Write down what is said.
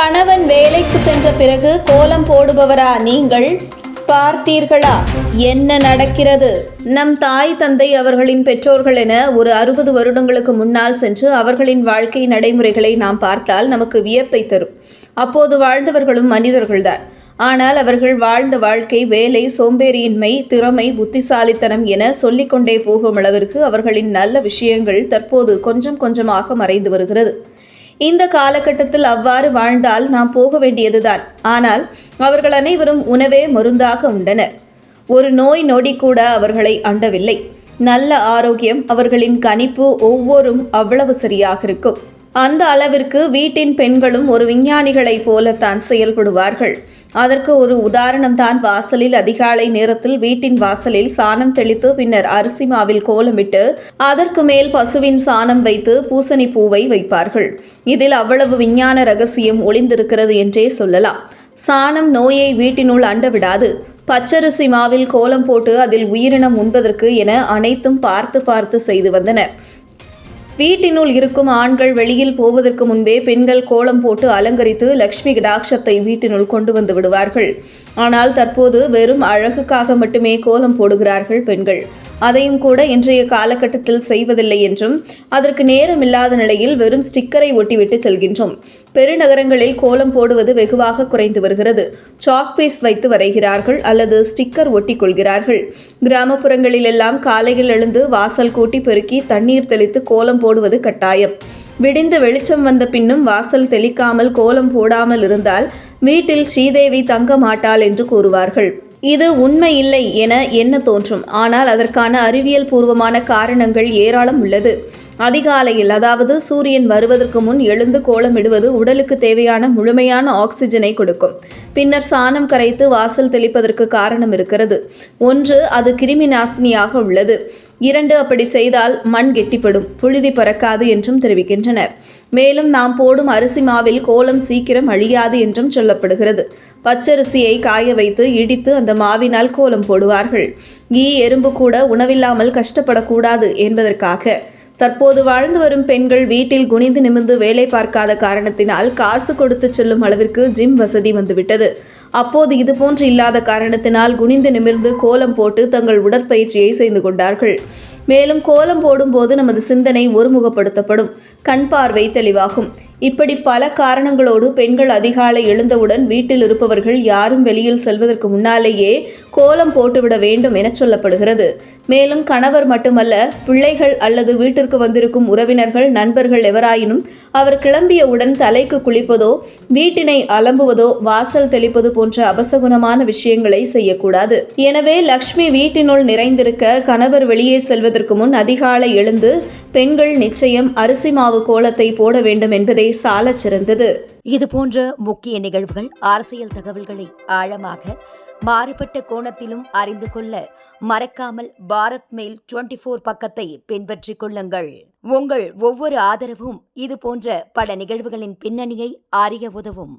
கணவன் வேலைக்கு சென்ற பிறகு கோலம் போடுபவரா நீங்கள்? பார்த்தீர்களா? என்ன நடக்கிறது? நம் தாய் தந்தை அவர்களின் பெற்றோர்கள் என ஒரு அறுபது வருடங்களுக்கு முன்னால் சென்று அவர்களின் வாழ்க்கை நடைமுறைகளை நாம் பார்த்தால் நமக்கு வியப்பை தரும். அப்போது வாழ்ந்தவர்களும் மனிதர்கள்தான். ஆனால் அவர்கள் வாழ்ந்த வாழ்க்கை வேலை சோம்பேறியின்மை திறமை புத்திசாலித்தனம் என சொல்லிக்கொண்டே போகும் அளவிற்கு அவர்களின் நல்ல விஷயங்கள் தற்போது கொஞ்சம் கொஞ்சமாக மறைந்து வருகிறது. இந்த காலகட்டத்தில் அவ்வாறு வாழ்ந்தால் நாம் போக வேண்டியதுதான். ஆனால் அவர்கள் அனைவரும் உணவே மருந்தாக உண்டனர். ஒரு நோய் நொடி கூட அவர்களை அண்டவில்லை. நல்ல ஆரோக்கியம் அவர்களின் கணிப்பு ஒவ்வொரும் அவ்வளவு சரியாக இருக்கும். அந்த அளவிற்கு வீட்டின் பெண்களும் ஒரு விஞ்ஞானிகளைப் போலத்தான் செயல்படுவார்கள். அதற்கு ஒரு உதாரணம் தான் வாசலில் அதிகாலை நேரத்தில் வீட்டின் வாசலில் சாணம் தெளித்து பின்னர் அரிசி மாவில் கோலமிட்டு அதற்கு மேல் பசுவின் சாணம் வைத்து பூசணி பூவை வைப்பார்கள். இதில் அவ்வளவு விஞ்ஞான ரகசியம் ஒளிந்திருக்கிறது என்றே சொல்லலாம். சாணம் நோயை வீட்டினுள் அண்டவிடாது பச்சரிசி மாவில் கோலம் போட்டு அதில் உயிரினம் உண்பதற்கு என அனைத்தும் பார்த்து பார்த்து செய்து வந்தனர். வீட்டினுள் இருக்கும் ஆண்கள் வெளியில் போவதற்கு முன்பே பெண்கள் கோலம் போட்டு அலங்கரித்து லக்ஷ்மி கடாட்சத்தை வீட்டினுள் கொண்டு வந்து விடுவார்கள். ஆனால் தற்போது வெறும் அழகுக்காக மட்டுமே கோலம் போடுகிறார்கள் பெண்கள். அதையும் கூட இன்றைய காலகட்டத்தில் செய்வதில்லை என்றும் அதற்கு நேரம் இல்லாத நிலையில் வெறும் ஸ்டிக்கரை ஒட்டிவிட்டு செல்கின்றோம். பெருநகரங்களில் கோலம் போடுவது வெகுவாக குறைந்து வருகிறது. சாக் பீஸ் வைத்து வரைகிறார்கள் அல்லது ஸ்டிக்கர் ஒட்டி கொள்கிறார்கள் கிராமப்புறங்களில் எல்லாம் காலையில் எழுந்து வாசல் கூட்டி பெருக்கி தண்ணீர் தெளித்து கோலம் போடுவது கட்டாயம். விடிந்து வெளிச்சம் வந்த பின்னும் வாசல் தெளிக்காமல் கோலம் போடாமல் இருந்தால் வீட்டில் ஸ்ரீதேவி தங்க மாட்டாள் என்று கூறுவார்கள். இது உண்மை இல்லை என என்ன தோன்றும். ஆனால் அதற்கான அறிவியல் பூர்வமான காரணங்கள் ஏராளம் உள்ளது. அதிகாலையில் அதாவது சூரியன் வருவதற்கு முன் எழுந்து கோலமிடுவது உடலுக்கு தேவையான முழுமையான ஆக்சிஜனை கொடுக்கும். பின்னர் சாணம் கரைத்து வாசல் தெளிப்பதற்கு காரணம் இருக்கிறது. ஒன்று அது கிருமி நாசினியாக உள்ளது. இரண்டு அப்படி செய்தால் மண் கெட்டிப்படும் புழுதி பறக்காது என்றும் தெரிவிக்கின்றனர். மேலும் நாம் போடும் அரிசி மாவில் கோலம் சீக்கிரம் அழியாது என்றும் சொல்லப்படுகிறது. பச்சரிசியை காய வைத்து இடித்து அந்த மாவினால் கோலம் போடுவார்கள். ஈ எறும்பு கூட உணவில்லாமல் கஷ்டப்படக்கூடாது என்பதற்காக. தற்போது வாழ்ந்து வரும் பெண்கள் வீட்டில் குனிந்து நிமிர்ந்து வேலை பார்க்காத காரணத்தினால் காசு கொடுத்து செல்லும் அளவிற்கு ஜிம் வசதி வந்துவிட்டது. அப்போது இதுபோன்று இல்லாத காரணத்தினால் குனிந்து நிமிர்ந்து கோலம் போட்டு தங்கள் உடற்பயிற்சியை செய்து கொண்டார்கள். மேலும் கோலம் போடும்போது நமது சிந்தனை ஒருமுகப்படுத்தப்படும். கண் பார்வை தெளிவாகும். இப்படி பல காரணங்களோடு பெண்கள் அதிகாலை எழுந்தவுடன் வீட்டில் இருப்பவர்கள் யாரும் வெளியில் செல்வதற்கு முன்னாலேயே கோலம் போட்டுவிட வேண்டும் என சொல்லப்படுகிறது. மேலும் கணவர் மட்டுமல்ல பிள்ளைகள் அல்லது வீட்டிற்கு வந்திருக்கும் உறவினர்கள் நண்பர்கள் எவராயினும் அவர் கிளம்பியவுடன் தலைக்கு குளிப்பதோ வீட்டினை அலம்புவதோ வாசல் தெளிப்பது போன்ற அபசகுணமான விஷயங்களை செய்யக்கூடாது. எனவே லக்ஷ்மி வீட்டினுள் நிறைந்திருக்க கணவர் வெளியே செல்வதற்கு முன் அதிகாலை எழுந்து பெண்கள் நிச்சயம் அரிசி மாவு கோலத்தை போட வேண்டும் என்பதே சாலச் சிறந்தது. இது போன்ற முக்கிய நிகழ்வுகள் அரசியல் தகவல்களை ஆழமாக மாறுபட்ட கோணத்திலும் அறிந்து கொள்ள மறக்காமல் பாரத் மெயில் டுவெண்டி ஃபோர் பக்கத்தை பின்பற்றிக் கொள்ளுங்கள். உங்கள் ஒவ்வொரு ஆதரவும் இது போன்ற பல நிகழ்வுகளின் பின்னணியை அறிய உதவும்.